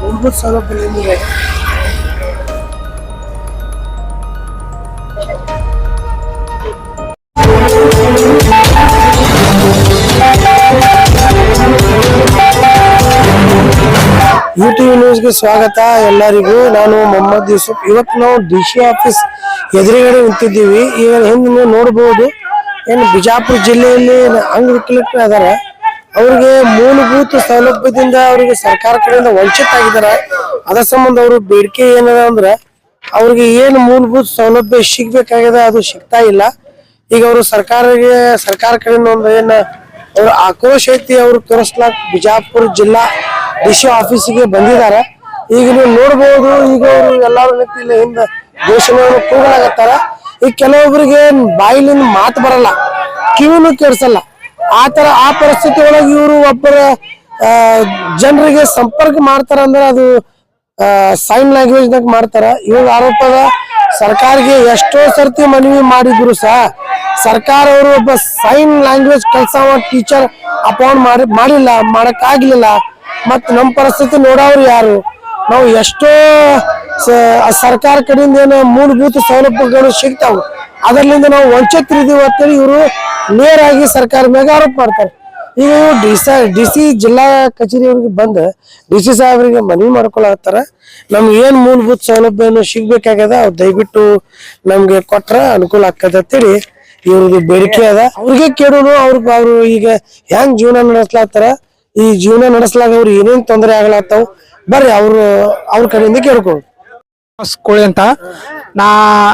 ಮೂಲಭೂತ ಸೌಲಭ್ಯ ಗೆ ಯೂಟ್ಯೂಬ್ ನ್ಯೂಸ್ಗೆ ಸ್ವಾಗತ ಎಲ್ಲರಿಗೂ. ನಾನು ಮೊಹಮ್ಮದ್ ಯೂಸುಫ್. ಇವತ್ತು ನಾವು ಡಿ ಸಿ ಆಫೀಸ್ ಎದುರುಗಡೆ ನಿಂತಿದ್ದೀವಿ. ಈಗ ಹಿಂದೆ ನೀವು ನೋಡಬಹುದು ಏನು ಬಿಜಾಪುರ ಜಿಲ್ಲೆಯಲ್ಲಿ ಅಂಗವಿಕಲರು ಅದಾರೆ ಅವ್ರಿಗೆ ಮೂಲಭೂತ ಸೌಲಭ್ಯದಿಂದ ಅವರಿಗೆ ಸರ್ಕಾರ ಕಡೆಯಿಂದ ವಂಚಿತ ಆಗಿದ್ದಾರೆ. ಅದರ ಸಂಬಂಧ ಅವರು ಬೇಡಿಕೆ ಏನದ ಅಂದ್ರೆ ಅವ್ರಿಗೆ ಏನು ಮೂಲಭೂತ ಸೌಲಭ್ಯ ಸಿಗ್ಬೇಕಾಗಿದೆ ಅದು ಸಿಗ್ತಾ ಇಲ್ಲ. ಈಗ ಅವರು ಸರ್ಕಾರಕ್ಕೆ ಸರ್ಕಾರ ಕಡೆಯಿಂದ ಒಂದು ಏನ ಅವ್ರ ಆಕ್ರೋಶ ಐತಿ ಅವ್ರು ತೋರಿಸ್ಲಾಕ್ ಬಿಜಾಪುರ ಜಿಲ್ಲಾ ಡಿ ಸಿ ಆಫೀಸಿಗೆ ಬಂದಿದ್ದಾರೆ ಈಗ ನೀವು ನೋಡ್ಬೋದು, ಈಗ ಅವರು ಎಲ್ಲಾರು ನಿಂತಿಲ್ಲ ಹಿಂದ ಘೋಷಣೆಯನ್ನು ಕೂಗಲಾಗತ್ತಾರ. ಈಗ ಕೆಲವೊಬ್ಬರಿಗೆ ಬಾಯಿಲಿಂದ ಮಾತು ಬರಲ್ಲ, ಕಿವಿನೂ ಕೇಳಿಸಲ್ಲ ಆ ತರ, ಆ ಪರಿಸ್ಥಿತಿ ಒಳಗೆ ಇವರು ಒಬ್ಬರ ಜನರಿಗೆ ಸಂಪರ್ಕ ಮಾಡ್ತಾರ ಅಂದ್ರೆ ಅದು ಸೈನ್ ಲ್ಯಾಂಗ್ವೇಜ್ ನಾಗ ಮಾಡ್ತಾರ. ಇವಾಗ ಆರೋಪದ ಸರ್ಕಾರಕ್ಕೆ ಎಷ್ಟೋ ಸರ್ತಿ ಮನವಿ ಮಾಡಿದ್ರು ಸಹ ಸರ್ಕಾರ ಅವರು ಒಬ್ಬ ಸೈನ್ ಲ್ಯಾಂಗ್ವೇಜ್ ಕೆಲಸ ಟೀಚರ್ ಅಪಾಯಿಂಟ್ ಮಾಡಿ, ಮಾಡಿಲ್ಲ ಮಾಡಕ್ ಆಗ್ಲಿಲ್ಲ ಮತ್ ನಮ್ಮ ಪರಿಸ್ಥಿತಿ ನೋಡೋರು ಯಾರು? ನಾವು ಎಷ್ಟೋ ಸರ್ಕಾರ ಕಡೆಯಿಂದ ಏನು ಮೂಲಭೂತ ಸೌಲಭ್ಯಗಳು ಸಿಗ್ತಾವ. ಅದರಿಂದ ನಾವು ವಂಚಿತರಿದ್ದೀವಿ ಅಂತೇಳಿ ಇವರು ನೇರಾಗಿ ಸರ್ಕಾರ ಮ್ಯಾಗ ಆರೋಪ ಮಾಡ್ತಾರೆ. ಈಗ ಡಿ ಸ, ಡಿ ಸಿ ಜಿಲ್ಲಾ ಕಚೇರಿಯವ್ರಿಗೆ ಬಂದು ಡಿ ಸಿ ಸಾಹೇಬರಿಗೆ ಮನವಿ ಮಾಡ್ಕೊಳತ್ತಾರ. ನಮ್ಗೆ ಏನು ಮೂಲಭೂತ ಸೌಲಭ್ಯನೂ ಸಿಗ್ಬೇಕಾಗ್ಯದ ಅವ್ರು ದಯವಿಟ್ಟು ನಮಗೆ ಕೊಟ್ರ ಅನುಕೂಲ ಆಗ್ತದೆ ಅಂತೇಳಿ ಇವ್ರದ್ದು ಬೇಡಿಕೆ ಅದ. ಅವ್ರಿಗೆ ಕೇಳೋನು ಅವ್ರಿಗೆ ಅವರು ಈಗ ಹೆಂಗ್ ಜೀವನ ನಡೆಸ್ಲಾತ್ತಾರ, ಈ ಜೀವನ ನಡೆಸ್ಲಾಗ ಅವ್ರು ಏನೇನ್ ತೊಂದರೆ ಆಗ್ಲಾತ್ತಾವ್, ಬರ್ರಿ ಅವ್ರು ಅವ್ರ ಕಡೆಯಿಂದ ಕೇಳ್ಕೊಂಡು ಕೋಳಿ ಅಂತ. ನಾ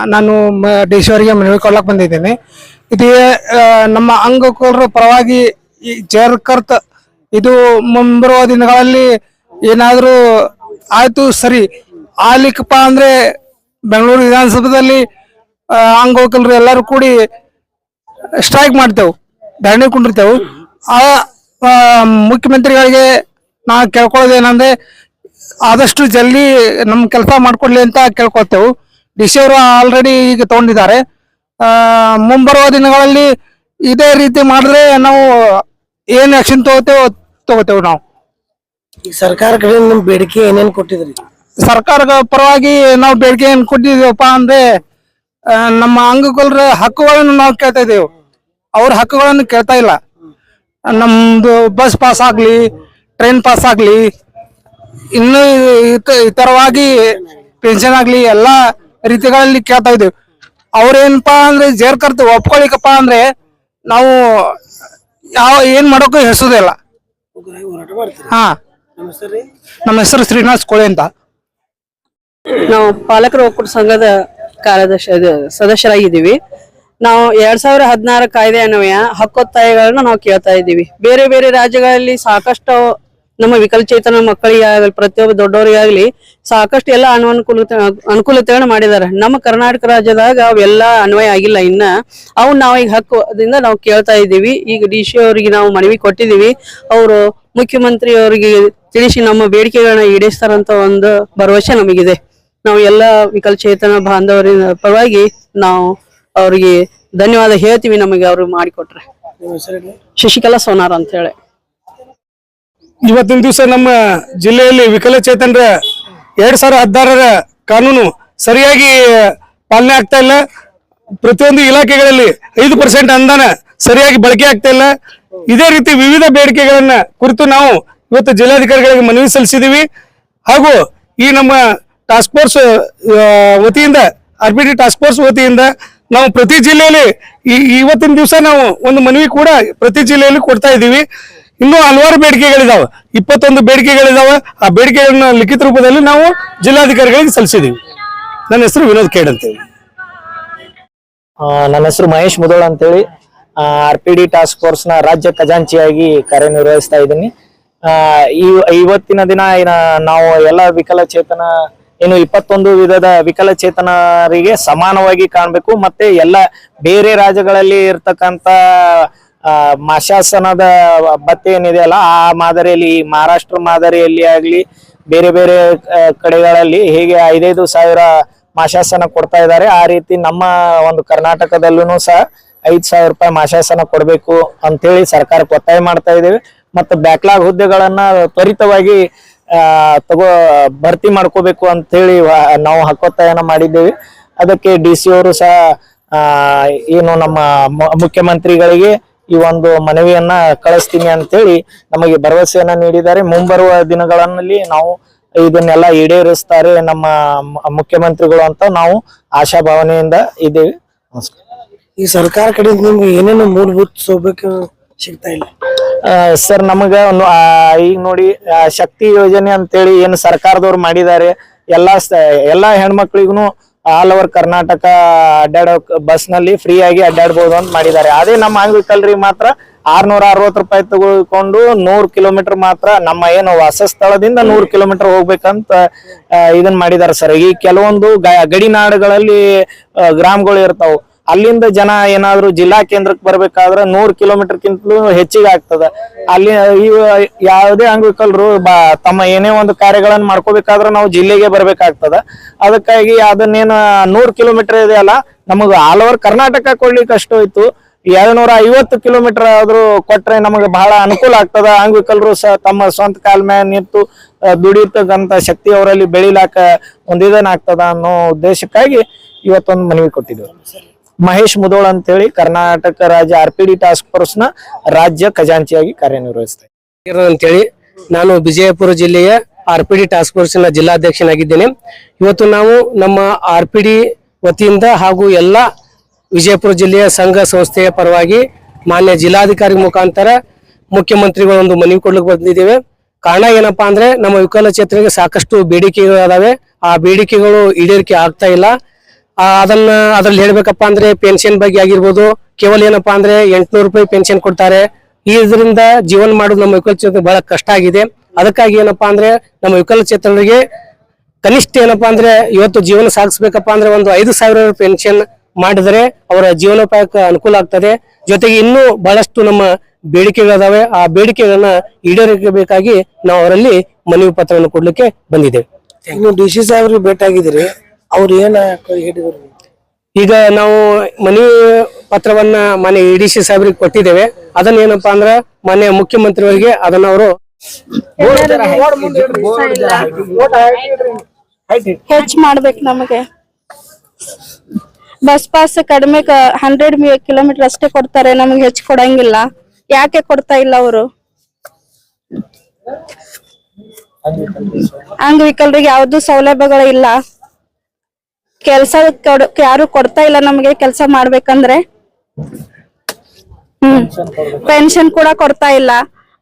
ನಾನು ಅವರಿಗೆ ಮನವಿ ಕೊಡ್ಲಕ್ ಬಂದಿದ್ದೇನೆ. ಇದು ನಮ್ಮ ಅಂಗಕೋಲರ ಪರವಾಗಿ ಈ ಜೇರ್ಕರ್ತ ಇದು ಮುಂಬರುವ ದಿನಗಳಲ್ಲಿ ಏನಾದರೂ ಆಯ್ತು ಸರಿ. ಆಲಿಕಪ್ಪ ಅಂದ್ರೆ ಬೆಂಗಳೂರು ವಿಧಾನಸಭೆದಲ್ಲಿ ಅಂಗವಕಲರು ಎಲ್ಲರೂ ಕೂಡಿ ಸ್ಟ್ರೈಕ್ ಮಾಡ್ತೇವೆ ಧರಣಿ ಕುಂಡಿರ್ತೇವೆ. ಆ ಆ, ಮುಖ್ಯಮಂತ್ರಿಗಳಿಗೆ ನಾ ಕೇಳ್ಕೊಳ್ಳೋದೇನಂದ್ರೆ ಆದಷ್ಟು ಜಲ್ದಿ ನಮ್ಮ ಕೆಲಸ ಮಾಡಿಕೊಡ್ಲಿ ಅಂತ ಕೇಳ್ಕೊತೇವೆ. ಡಿ ಸಿ ಅವರು ಆಲ್ರೆಡಿ ಈಗ ತಗೊಂಡಿದ್ದಾರೆ. ಮುಂಬರುವ ದಿನಗಳಲ್ಲಿ ಇದೇ ರೀತಿ ಮಾಡಿದ್ರೆ ನಾವು ಏನು ಆಕ್ಷನ್ ತಗೋತೇವೆ ತಗೋತೇವೆ ನಾವು. ಈಗ ಸರ್ಕಾರ ಕಡೆಯಿಂದ ನಿಮ್ ಬೇಡಿಕೆ ಏನೇನು ಕೊಟ್ಟಿದ್ರಿ? ಸರ್ಕಾರದ ಪರವಾಗಿ ನಾವು ಬೇಡಿಕೆ ಏನ್ ಕೊಟ್ಟಿದ್ದೇವಪ್ಪ ಅಂದ್ರೆ ಆ, ನಮ್ಮ ಅಂಗಕುಲರ ಹಕ್ಕುಗಳನ್ನು ನಾವು ಕೇಳ್ತಾ ಇದ್ದೇವೆ. ಅವ್ರ ಹಕ್ಕುಗಳನ್ನು ಕೇಳ್ತಾ ಇಲ್ಲ. ನಮ್ದು ಬಸ್ ಪಾಸ್ ಆಗ್ಲಿ ಟ್ರೈನ್ ಪಾಸ್ ಆಗ್ಲಿ ಇನ್ನು ಇತ- ಇತರವಾಗಿ ಪೆನ್ಷನ್ ಆಗ್ಲಿ ಎಲ್ಲಾ ರೀತಿಗಳಲ್ಲಿ ಕೇಳ್ತಾ ಇದ್ದೇವೆ. ಅವ್ರೇನಪ್ಪಾ ಅಂದ್ರೆ ಜೇರ್ ಕರ್ತ ಒಪ್ಕೊಳಿಕಪ್ಪ ಅಂದ್ರೆ ನಾವು ಯಾವ ಏನ್ ಮಾಡೋಕು ಹೆಸರಿಲ್ಲ ಹಾ. ನಮ್ಮ ಹೆಸರು ಶ್ರೀನಿವಾಸ್ ಕೋಳಿ ಅಂತ. ನಾವು ಪಾಲಕರ ಒಕ್ಕೂಟ ಸಂಘದ ಕಾರ್ಯದರ್ಶಿ ಸದಸ್ಯರಾಗಿದ್ದೀವಿ. ನಾವು ಎರಡ್ ಸಾವಿರ ಹದಿನಾರು ಕಾಯ್ದೆ ಅನ್ವಯ ಹಕ್ಕೊತ್ತಾಯಗಳನ್ನ ನಾವು ಕೇಳ್ತಾ ಇದ್ದೀವಿ. ಬೇರೆ ಬೇರೆ ರಾಜ್ಯಗಳಲ್ಲಿ ಸಾಕಷ್ಟು ನಮ್ಮ ವಿಕಲಚೇತನ ಮಕ್ಕಳಿಗಾಗಲಿ ಪ್ರತಿಯೊಬ್ಬ ದೊಡ್ಡವರಿಗಾಗಲಿ ಸಾಕಷ್ಟು ಎಲ್ಲ ಅನುಕೂಲತೆ ಅನುಕೂಲತೆಗಳನ್ನ ಮಾಡಿದ್ದಾರೆ. ನಮ್ಮ ಕರ್ನಾಟಕ ರಾಜ್ಯದಾಗ ಅವೆಲ್ಲ ಅನ್ವಯ ಆಗಿಲ್ಲ. ಇನ್ನ ಅವು ನಾವು ಈಗ ಹಕ್ಕದಿಂದ ನಾವು ಕೇಳ್ತಾ ಇದ್ದೀವಿ. ಈಗ ಡಿ ಸಿ ಅವರಿಗೆ ನಾವು ಮನವಿ ಕೊಟ್ಟಿದ್ದೀವಿ. ಅವರು ಮುಖ್ಯಮಂತ್ರಿ ಅವರಿಗೆ ತಿಳಿಸಿ ನಮ್ಮ ಬೇಡಿಕೆಗಳನ್ನ ಈಡೇರಿಸ್ತಾರಂತ ಒಂದು ಭರವಸೆ ನಮಗಿದೆ. ನಾವು ಎಲ್ಲ ವಿಕಲಚೇತನ ಬಾಂಧವರ ಪರವಾಗಿ ನಾವು ಅವರಿಗೆ ಧನ್ಯವಾದ ಹೇಳ್ತೀವಿ ನಮಗೆ ಅವರು ಮಾಡಿಕೊಟ್ರೆ. ಶಶಿಕಲಾ ಸೋನಾರ್ ಅಂತ ಹೇಳಿ. ಇವತ್ತಿನ ದಿವಸ ನಮ್ಮ ಜಿಲ್ಲೆಯಲ್ಲಿ ವಿಕಲಚೇತನರ ಎರಡ್ ಸಾವಿರ ಹದಿನಾರರ ಕಾನೂನು ಸರಿಯಾಗಿ ಪಾಲನೆ ಆಗ್ತಾ ಇಲ್ಲ. ಪ್ರತಿಯೊಂದು ಇಲಾಖೆಗಳಲ್ಲಿ ಐದು ಪರ್ಸೆಂಟ್ ಅನುದಾನ ಸರಿಯಾಗಿ ಬಳಕೆ ಆಗ್ತಾ ಇಲ್ಲ. ಇದೇ ರೀತಿ ವಿವಿಧ ಬೇಡಿಕೆಗಳನ್ನ ಕುರಿತು ನಾವು ಇವತ್ತು ಜಿಲ್ಲಾಧಿಕಾರಿಗಳಿಗೆ ಮನವಿ ಸಲ್ಲಿಸಿದೀವಿ. ಹಾಗೂ ಈ ನಮ್ಮ ಟಾಸ್ಕ್ ಫೋರ್ಸ್ ವತಿಯಿಂದ ಆರ್ ಬಿ ಟಾಸ್ಕ್ ಫೋರ್ಸ್ ವತಿಯಿಂದ ನಾವು ಪ್ರತಿ ಜಿಲ್ಲೆಯಲ್ಲಿ ಈ ಇವತ್ತಿನ ದಿವಸ ನಾವು ಒಂದು ಮನವಿ ಕೂಡ ಪ್ರತಿ ಜಿಲ್ಲೆಯಲ್ಲಿ ಕೊಡ್ತಾ ಇದ್ದೀವಿ. ಇನ್ನೂ ಹಲವಾರು ಬೇಡಿಕೆಗಳಿದಾವೆ. ಇಪ್ಪತ್ತೊಂದು ಬೇಡಿಕೆಗಳಿದಾವೆ. ಆ ಬೇಡಿಕೆಗಳನ್ನ ಲಿಖಿತ ರೂಪದಲ್ಲಿ ನಾವು ಜಿಲ್ಲಾಧಿಕಾರಿಗಳಿಗೆ ಸಲ್ಲಿಸಿದ್ದೀವಿ ನನ್ನ ಹೆಸರು ವಿನೋದ್ ಖೇಡ್ ಅಂತೇಳಿ. ನನ್ನ ಹೆಸರು ಮಹೇಶ್ ಮುದೋಳ್ ಅಂತೇಳಿ. ಆರ್ ಪಿ ಡಿ ಟಾಸ್ಕ್ ಫೋರ್ಸ್ನ ರಾಜ್ಯ ಖಜಾಂಚಿಯಾಗಿ ಕಾರ್ಯನಿರ್ವಹಿಸ್ತಾ ಇದ್ದೀನಿ. ಈ ಇವತ್ತಿನ ದಿನ ನಾವು ಎಲ್ಲ ವಿಕಲಚೇತನ ಏನು ಇಪ್ಪತ್ತೊಂದು ವಿಧದ ವಿಕಲಚೇತನರಿಗೆ ಸಮಾನವಾಗಿ ಕಾಣಬೇಕು. ಮತ್ತೆ ಎಲ್ಲ ಬೇರೆ ರಾಜ್ಯಗಳಲ್ಲಿ ಇರ್ತಕ್ಕಂತ ಆ, ಮಾಶಾಸನದ ಭತ್ತೆ ಏನಿದೆಯಲ್ಲ ಆ ಮಾದರಿಯಲ್ಲಿ ಮಹಾರಾಷ್ಟ್ರ ಮಾದರಿಯಲ್ಲಿ ಆಗ್ಲಿ, ಬೇರೆ ಬೇರೆ ಕಡೆಗಳಲ್ಲಿ ಹೀಗೆ ಐದೈದು ಸಾವಿರ ಮಾಶಾಸನ ಕೊಡ್ತಾ ಇದ್ದಾರೆ. ಆ ರೀತಿ ನಮ್ಮ ಒಂದು ಕರ್ನಾಟಕದಲ್ಲೂ ಸಹ ಐದ್ ಸಾವಿರ ರೂಪಾಯಿ ಮಾಶಾಸನ ಕೊಡಬೇಕು ಅಂತೇಳಿ ಸರ್ಕಾರಕ್ಕೆ ಒತ್ತಾಯ ಮಾಡ್ತಾ ಇದ್ದೇವೆ. ಮತ್ತು ಬ್ಯಾಕ್ಲಾಗ್ ಹುದ್ದೆಗಳನ್ನ ತ್ವರಿತವಾಗಿ ತಗೋ, ಭರ್ತಿ ಮಾಡ್ಕೋಬೇಕು ಅಂತ ಹೇಳಿ ನಾವು ಹಕ್ಕೊತ್ತಾಯನ ಮಾಡಿದ್ದೇವೆ. ಅದಕ್ಕೆ ಡಿ ಸಿ ಅವರು ಸಹ ಏನು ನಮ್ಮ ಮುಖ್ಯಮಂತ್ರಿಗಳಿಗೆ ಈ ಒಂದು ಮನವಿಯನ್ನ ಕಳಿಸ್ತೀನಿ ಅಂತೇಳಿ ನಮಗೆ ಭರವಸೆಯನ್ನ ನೀಡಿದ್ದಾರೆ. ಮುಂಬರುವ ದಿನಗಳಲ್ಲಿ ನಾವು ಇದನ್ನೆಲ್ಲ ಈಡೇರಿಸ್ತಾರೆ ನಮ್ಮ ಮುಖ್ಯಮಂತ್ರಿಗಳು ಅಂತ ನಾವು ಆಶಾ ಭಾವನೆಯಿಂದ ಇದ್ದೇವೆ. ನಮಸ್ಕಾರ. ಈ ಸರ್ಕಾರ ಕಡೆಯಿಂದ ನಿಮ್ಗೆ ಏನೇನು ಮೂಲಭೂತ ಸೌಲಭ್ಯ ಸಿಗ್ತಾ ಇಲ್ಲ? ಸರ್ ನಮಗ ಒಂದು, ಈಗ ನೋಡಿ ಶಕ್ತಿ ಯೋಜನೆ ಅಂತೇಳಿ ಏನು ಸರ್ಕಾರದವ್ರು ಮಾಡಿದ್ದಾರೆ. ಎಲ್ಲಾ ಎಲ್ಲಾ ಹೆಣ್ಮಕ್ಳಿಗೂ ಆಲ್ ಓವರ್ ಕರ್ನಾಟಕ ಅಡ್ಡಾಡೋ ಬಸ್ನಲ್ಲಿ ಫ್ರೀ ಆಗಿ ಅಡ್ಡಾಡ್ಬೋದು ಅಂತ ಮಾಡಿದ್ದಾರೆ. ಅದೇ ನಮ್ಮ ಅಂಗವಿಕಲ್ರಿಗೆ ಮಾತ್ರ ಆರ್ನೂರ ಅರವತ್ತು ರೂಪಾಯಿ ತಗೊಂಡು ನೂರ್ ಕಿಲೋಮೀಟರ್ ಮಾತ್ರ ನಮ್ಮ ಏನು ವಾಸಸ್ಥಳದಿಂದ ನೂರ್ ಕಿಲೋಮೀಟರ್ ಹೋಗ್ಬೇಕಂತ ಇದನ್ ಮಾಡಿದ್ದಾರೆ ಸರ್. ಈ ಕೆಲವೊಂದು ಗಡಿನಾಡುಗಳಲ್ಲಿ ಗ್ರಾಮಗಳು ಇರ್ತಾವ. ಅಲ್ಲಿಂದ ಜನ ಏನಾದ್ರು ಜಿಲ್ಲಾ ಕೇಂದ್ರಕ್ಕೆ ಬರ್ಬೇಕಾದ್ರೆ ನೂರ್ ಕಿಲೋಮೀಟರ್ ಕಿಂತಲೂ ಹೆಚ್ಚಿಗೆ ಆಗ್ತದ. ಅಲ್ಲಿ ಇವ ಯಾವುದೇ ಅಂಗವಿಕಲರು ತಮ್ಮ ಏನೇ ಒಂದು ಕಾರ್ಯಗಳನ್ನ ಮಾಡ್ಕೋಬೇಕಾದ್ರೆ ನಾವು ಜಿಲ್ಲೆಗೆ ಬರ್ಬೇಕಾಗ್ತದ. ಅದಕ್ಕಾಗಿ ಅದನ್ನೇನು ನೂರ್ ಕಿಲೋಮೀಟರ್ ಇದೆ ಅಲ್ಲ, ನಮಗ ಆಲ್ ಓವರ್ ಕರ್ನಾಟಕ ಕೊಡ್ಲಿಕ್ಕೆ ಅಷ್ಟು ಹೋಯ್ತು ಎರಡ್ನೂರ ಐವತ್ತು ಕಿಲೋಮೀಟರ್ ಆದ್ರೂ ಕೊಟ್ರೆ ನಮಗೆ ಬಹಳ ಅನುಕೂಲ ಆಗ್ತದ. ಅಂಗವಿಕಲರು ಸಹ ತಮ್ಮ ಸ್ವಂತ ಕಾಲ್ ಮ್ಯಾಗ ನಿಂತು ದುಡಿತಕ್ಕಂತ ಶಕ್ತಿ ಅವರಲ್ಲಿ ಬೆಳಿಲಾಕ ಒಂದಿದನ್ ಆಗ್ತದ ಅನ್ನೋ ಉದ್ದೇಶಕ್ಕಾಗಿ ಇವತ್ತೊಂದು ಮನವಿ ಕೊಟ್ಟಿದ್ವಿ ಮಹೇಶ್ ಮುದೋಳ್ ಅಂತೇಳಿ ಕರ್ನಾಟಕ ರಾಜ್ಯ ಆರ್ ಪಿ ಡಿ ಟಾಸ್ಕ್ ಫೋರ್ಸ್ನ ರಾಜ್ಯ ಖಜಾಂಚಿಯಾಗಿ ಕಾರ್ಯನಿರ್ವಹಿಸ್ತಾರೆ. ಅಂತೇಳಿ, ನಾನು ವಿಜಯಪುರ ಜಿಲ್ಲೆಯ ಆರ್ ಪಿ ಡಿ ಟಾಸ್ಕ್ ಫೋರ್ಸ್ನ ಜಿಲ್ಲಾಧ್ಯಕ್ಷನಾಗಿದ್ದೇನೆ. ಇವತ್ತು ನಾವು ನಮ್ಮ ಆರ್ ಪಿ ಡಿ ವತಿಯಿಂದ ಹಾಗೂ ಎಲ್ಲ ವಿಜಯಪುರ ಜಿಲ್ಲೆಯ ಸಂಘ ಸಂಸ್ಥೆಯ ಪರವಾಗಿ ಮಾನ್ಯ ಜಿಲ್ಲಾಧಿಕಾರಿ ಮುಖಾಂತರ ಮುಖ್ಯಮಂತ್ರಿಗಳ ಒಂದು ಮನವಿ ಕೊಡ್ಲಿಕ್ಕೆ ಬಂದಿದ್ದೇವೆ. ಕಾರಣ ಏನಪ್ಪಾ ಅಂದ್ರೆ, ನಮ್ಮ ವಿಕಲಚೇತನಿಗೆ ಸಾಕಷ್ಟು ಬೇಡಿಕೆಗಳು ಅದಾವೆ ಆ ಬೇಡಿಕೆಗಳು ಈಡೇರಿಕೆ ಆಗ್ತಾ ಇಲ್ಲ. ಅದನ್ನ ಅದ್ರಲ್ಲಿ ಹೇಳ್ಬೇಕಪ್ಪ ಅಂದ್ರೆ ಪೆನ್ಷನ್ ಬಗ್ಗೆ ಆಗಿರ್ಬೋದು, ಕೇವಲ ಏನಪ್ಪಾ ಅಂದ್ರೆ ಎಂಟ್ನೂರು ರೂಪಾಯಿ ಪೆನ್ಷನ್ ಕೊಡ್ತಾರೆ. ಇದರಿಂದ ಜೀವನ ಮಾಡೋದು ನಮ್ಮ ವಿಕಲಚೇತನ ಬಹಳ ಕಷ್ಟ ಆಗಿದೆ. ಅದಕ್ಕಾಗಿ ಏನಪ್ಪಾ ಅಂದ್ರೆ ನಮ್ಮ ವಿಕಲಚೇತನರಿಗೆ ಕನಿಷ್ಠ ಏನಪ್ಪಾ ಅಂದ್ರೆ ಇವತ್ತು ಜೀವನ ಸಾಗಿಸ್ಬೇಕಪ್ಪ ಅಂದ್ರೆ ಒಂದು ಐದು ಸಾವಿರ ಪೆನ್ಷನ್ ಮಾಡಿದರೆ ಅವರ ಜೀವನೋಪಾಯಕ್ಕೆ ಅನುಕೂಲ ಆಗ್ತದೆ. ಜೊತೆಗೆ ಇನ್ನೂ ಬಹಳಷ್ಟು ನಮ್ಮ ಬೇಡಿಕೆಗಳಿದಾವೆ. ಆ ಬೇಡಿಕೆಗಳನ್ನ ಈಡೇರಿಸಬೇಕಾಗಿ ನಾವು ಅವರಲ್ಲಿ ಮನವಿ ಪತ್ರವನ್ನು ಕೊಡ್ಲಿಕ್ಕೆ ಬಂದಿದ್ದೇವೆ. ಡಿ ಸಿ ಸಾಹೇಬ್ರಿಗೆ ಭೇಟಿ ಅವ್ರು ಏನ ಹೇಳಿದ್ರು? ಈಗ ನಾವು ಮನಿ ಪತ್ರವನ್ನ ಮನೆ ಡಿ ಸಿ ಸಾಹೇಬ್ರಿಗೆ ಕೊಟ್ಟಿದ್ದೇವೆ. ಅದನ್ನ ಏನಪ್ಪಾ ಅಂದ್ರ ಮಾನ್ಯ ಮುಖ್ಯಮಂತ್ರಿಯವರಿಗೆ ಅದನ್ನ ಅವರು ಹೆಚ್ಚ ಮಾಡ್ಬೇಕು ನಮಗೆ. ಬಸ್ ಪಾಸ್ ಕಡಿಮೆ ಹಂಡ್ರೆಡ್ ಕಿಲೋಮೀಟರ್ ಅಷ್ಟೇ ಕೊಡ್ತಾರೆ ನಮಗೆ ಹೆಚ್ಚು ಕೊಡಂಗಿಲ್ಲ. ಯಾಕೆ ಕೊಡ್ತಾ ಇಲ್ಲ ಅವರು? ಅಂಗವಿಕಲರಿಗೆ ಯಾವ್ದು ಸೌಲಭ್ಯಗಳು ಇಲ್ಲ. ಕೆಲ್ಸ ಯಾರು ಕೊಡ್ತಾ ಇಲ್ಲ ನಮ್ಗೆ ಕೆಲ್ಸ ಮಾಡ್ಬೇಕಂದ್ರೆ. ಹ್ಮ್. ಪೆನ್ಷನ್ ಕೂಡ ಕೊಡ್ತಾ ಇಲ್ಲ.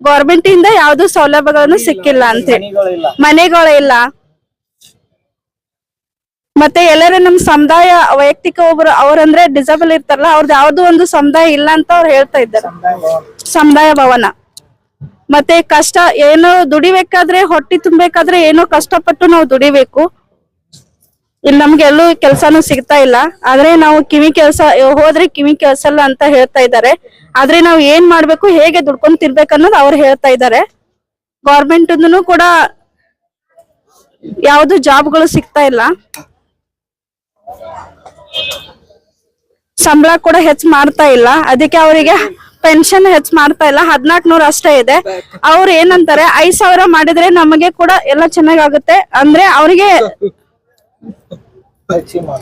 ಗೌರ್ಮೆಂಟ್ ಇಂದ ಯಾವ್ದು ಸೌಲಭ್ಯಗಳನ್ನು ಸಿಕ್ಕಿಲ್ಲ ಅಂತ. ಮನೆಗಳಿಲ್ಲ ಮತ್ತೆ ಎಲ್ಲರೂ ನಮ್ ಸಮುದಾಯ ವೈಯಕ್ತಿಕ ಒಬ್ರು ಅವ್ರಂದ್ರೆ ಡಿಸಬಲ್ ಇರ್ತಾರಲ್ಲ ಅವ್ರದ್ದು ಯಾವ್ದು ಒಂದು ಸಮುದಾಯ ಇಲ್ಲ ಅಂತ ಅವ್ರು ಹೇಳ್ತಾ ಇದ್ದಾರೆ. ಸಮುದಾಯ ಭವನ. ಮತ್ತೆ ಕಷ್ಟ, ಏನೋ ದುಡಿಬೇಕಾದ್ರೆ, ಹೊಟ್ಟಿ ತುಂಬಬೇಕಾದ್ರೆ ಏನೋ ಕಷ್ಟಪಟ್ಟು ನಾವು ದುಡಿಬೇಕು. ಇಲ್ಲಿ ನಮ್ಗೆ ಎಲ್ಲೂ ಕೆಲ್ಸಾನು ಸಿಗ್ತಾ ಇಲ್ಲ. ಆದ್ರೆ ನಾವು ಕಿವಿ ಕೆಲ್ಸ ಹೋದ್ರೆ ಕಿವಿ ಕೆಲ್ಸಲ್ಲ ಅಂತ ಹೇಳ್ತಾ ಇದ್ದಾರೆ. ಆದ್ರೆ ನಾವು ಏನ್ ಮಾಡ್ಬೇಕು, ಹೇಗೆ ದುಡ್ಕೊಂಡ್ ತಿರ್ಬೇಕನ್ನೋದು ಅವ್ರು ಹೇಳ್ತಾ ಇದ್ದಾರೆ. ಗೌರ್ಮೆಂಟ್ ಕೂಡ ಯಾವ್ದು ಜಾಬ್ಗಳು ಸಿಗ್ತಾ ಇಲ್ಲ. ಸಂಬಳ ಕೂಡ ಹೆಚ್ಚು ಮಾಡ್ತಾ ಇಲ್ಲ. ಅದಕ್ಕೆ ಅವರಿಗೆ ಪೆನ್ಷನ್ ಹೆಚ್ಚು ಮಾಡ್ತಾ ಇಲ್ಲ. ಹದ್ನಾಲ್ಕು ನೂರ ಅಷ್ಟೇ ಇದೆ. ಅವ್ರು ಏನಂತಾರೆ, ಐದ್ ಸಾವಿರ ಮಾಡಿದ್ರೆ ನಮಗೆ ಕೂಡ ಎಲ್ಲ ಚೆನ್ನಾಗಾಗುತ್ತೆ. ಅಂದ್ರೆ ಅವರಿಗೆ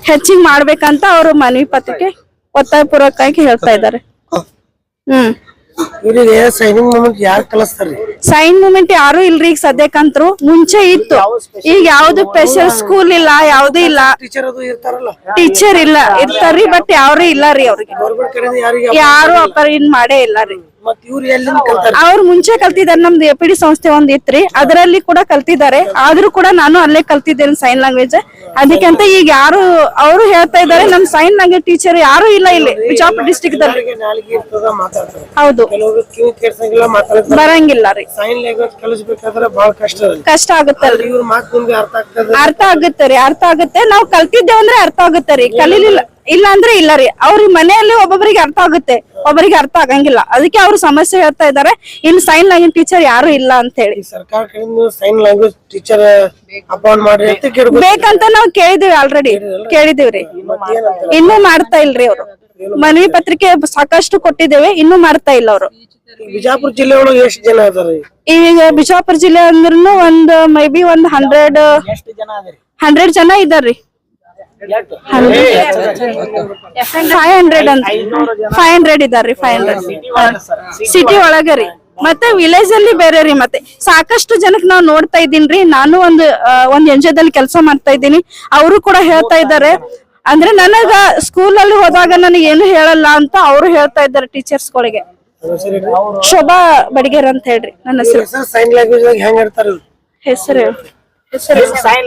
ಹೆಚ್ಚಿಗೆ ಮಾಡ್ಬೇಕಂತ ಅವರು ಮನವಿ ಪತ್ರಕ್ಕೆ ಒತ್ತಾಯ ಪೂರ್ವಕವಾಗಿ ಹೇಳ್ತಾ ಇದ್ದಾರೆ. ಹ್ಮ್. ಇವ್ರಿಗೆ ಸೈನಿಂಗ್ ಮೂಮೆಂಟ್ ಯಾರು ಕಲಿಸ್ತಾರ್ರಿ ಸೈನ್ ಮೂಮೆಂಟ್ ಯಾರು ಇಲ್ರಿ ಈಗ ಸದ್ಯಕ್ಕಂತ್ರು ಮುಂಚೆ ಇತ್ತು. ಈಗ ಯಾವ್ದು ಸ್ಪೆಷಲ್ ಸ್ಕೂಲ್ ಇಲ್ಲ ಯಾವ್ದು ಇಲ್ಲ. ಟೀಚರ್ ಅದು ಇರ್ತಾರಲ್ಲ? ಟೀಚರ್ ಇಲ್ಲ. ಇರ್ತಾರ್ರಿ ಬಟ್ ಯಾರು ಇಲ್ಲ ರೀ ಅವ್ರಿಗೆ. ಯಾರು ಅಪರ್ ಇನ್ ಮಾಡೇ ಇಲ್ಲ ರೀ. ಅವ್ರು ಮುಂಚೆ ಕಲ್ತಿದ್ದಾರೆ ನಮ್ದು ಎ ಪಿ ಡಿ ಸಂಸ್ಥೆ ಒಂದ್ ಇತ್ರಿ. ಅದರಲ್ಲಿ ಕೂಡ ಕಲ್ತಿದ್ದಾರೆ ಆದ್ರೂ ಕೂಡ ನಾನು ಅಲ್ಲೇ ಕಲ್ತಿದ್ದೇನೆ ಸೈನ್ ಲ್ಯಾಂಗ್ವೇಜ್ ಅದಕ್ಕೆ ಅಂತ ಈಗ ಯಾರು ಅವರು ಹೇಳ್ತಾ ಇದ್ದಾರೆ ನಮ್ ಸೈನ್ ಲ್ಯಾಂಗ್ವೇಜ್ ಟೀಚರ್ ಯಾರು ಇಲ್ಲ ಇಲ್ಲಿ ಬಿಜಾಪುರ ಡಿಸ್ಟಿಕ್ ದಲ್ಲಿ. ಹೌದು. ಬರಂಗಿಲ್ಲ ರೀ. ಸೈನ್ ಲ್ಯಾಂಗ್ವೇಜ್ ಕಲಿಸ್ಬೇಕಾದ್ರೆ ಬಹಳ ಕಷ್ಟ ಆಗುತ್ತಲ್ರಿ ಅರ್ಥ ಆಗುತ್ತೆ ರೀ ಅರ್ಥ ಆಗುತ್ತೆ. ನಾವು ಕಲ್ತಿದ್ದೇವೆ ಅಂದ್ರೆ ಅರ್ಥ ಆಗುತ್ತೆ ರೀ. ಕಲೀಲಿಲ್ಲ. ಇಲ್ಲ ಅಂದ್ರೆ ಇಲ್ಲ ರೀ. ಅವ್ರ ಮನೆಯಲ್ಲಿ ಒಬ್ಬೊಬ್ಬರಿಗೆ ಅರ್ಥ ಆಗುತ್ತೆ. ಒಬ್ಬರಿಗೆ ಅರ್ಥ ಆಗಂಗಿಲ್ಲ. ಅದಕ್ಕೆ ಅವ್ರು ಸಮಸ್ಯೆ ಹೇಳ್ತಾ ಇದ್ದಾರೆ ಇಲ್ಲಿ ಸೈನ್ ಲ್ಯಾಂಗ್ವೇಜ್ ಟೀಚರ್ ಯಾರು ಇಲ್ಲ ಅಂತ ಹೇಳಿ. ಸರ್ಕಾರ ಕಡೆಯಿಂದ ಸೈನ್ ಲ್ಯಾಂಗ್ವೇಜ್ ಟೀಚರ್ ಅಪಾಯಿಂಟ್ ಮಾಡ್ರಿ ಅಂತ ಕೇಳ್ಬೋದು. ಬೇಕಂತ ನಾವು ಕೇಳಿದೀವಿ ಆಲ್ರೆಡಿ ರೀ. ಇನ್ನೂ ಮಾಡ್ತಾ ಇಲ್ರಿ ಅವ್ರು. ಮನವಿ ಪತ್ರಿಕೆ ಸಾಕಷ್ಟು ಕೊಟ್ಟಿದ್ದೇವೆ. ಇನ್ನೂ ಮಾಡ್ತಾ ಇಲ್ಲ ಅವರು. ಬಿಜಾಪುರ ಜಿಲ್ಲೆ ಒಳಗೆ ಎಷ್ಟು ಜನ ಅದಾರಿ ಈಗ ಬಿಜಾಪುರ ಜಿಲ್ಲೆ ಅಂದ್ರೂ ಒಂದ್ ಮೇ ಬಿ ಒಂದ್ ಹಂಡ್ರೆಡ್ ಹಂಡ್ರೆಡ್ ಜನ ಇದಾರ್ರಿ. ಫೈವ್ ಹಂಡ್ರೆಡ್ ಅಂತ. ಫೈವ್ ಹಂಡ್ರೆಡ್ ಇದಾರ್ರಿ ಫೈವ್ ಹಂಡ್ರೆಡ್ ಸಿಟಿ ಒಳಗೆ ರೀ. ಮತ್ತೆ ವಿಲೇಜ್ ಅಲ್ಲಿ ಬೇರೆ ರೀ ಮತ್ತೆ ಸಾಕಷ್ಟು ಜನಕ್ ನಾವು ನೋಡ್ತಾ ಇದ್ದೀನ್ರಿ ನಾನು ಒಂದು ಒಂದ್ ಎನ್ ದಲ್ಲಿ ಕೆಲಸ ಮಾಡ್ತಾ ಇದ್ದೀನಿ. ಅವರು ಕೂಡ ಹೇಳ್ತಾ ಇದ್ದಾರೆ. ಅಂದ್ರೆ ನನಗ ಸ್ಕೂಲ್ ಅಲ್ಲಿ ಹೋದಾಗ ನನಗೆ ಏನು ಹೇಳಲ್ಲ ಅಂತ ಅವರು ಹೇಳ್ತಾ ಇದ್ದಾರೆ ಟೀಚರ್ಸ್ ಗಳಿಗೆ. ಶೋಭಾ ಬಡಿಗೇರ್ ಅಂತ ಹೇಳ್ರಿ ನನ್ನ ಹೆಸರು. ಸೈನ್ ಲ್ಯಾಂಗ್ವೇಜ್ ಹೆಸರು ಹೆಸರು ಸೈನ್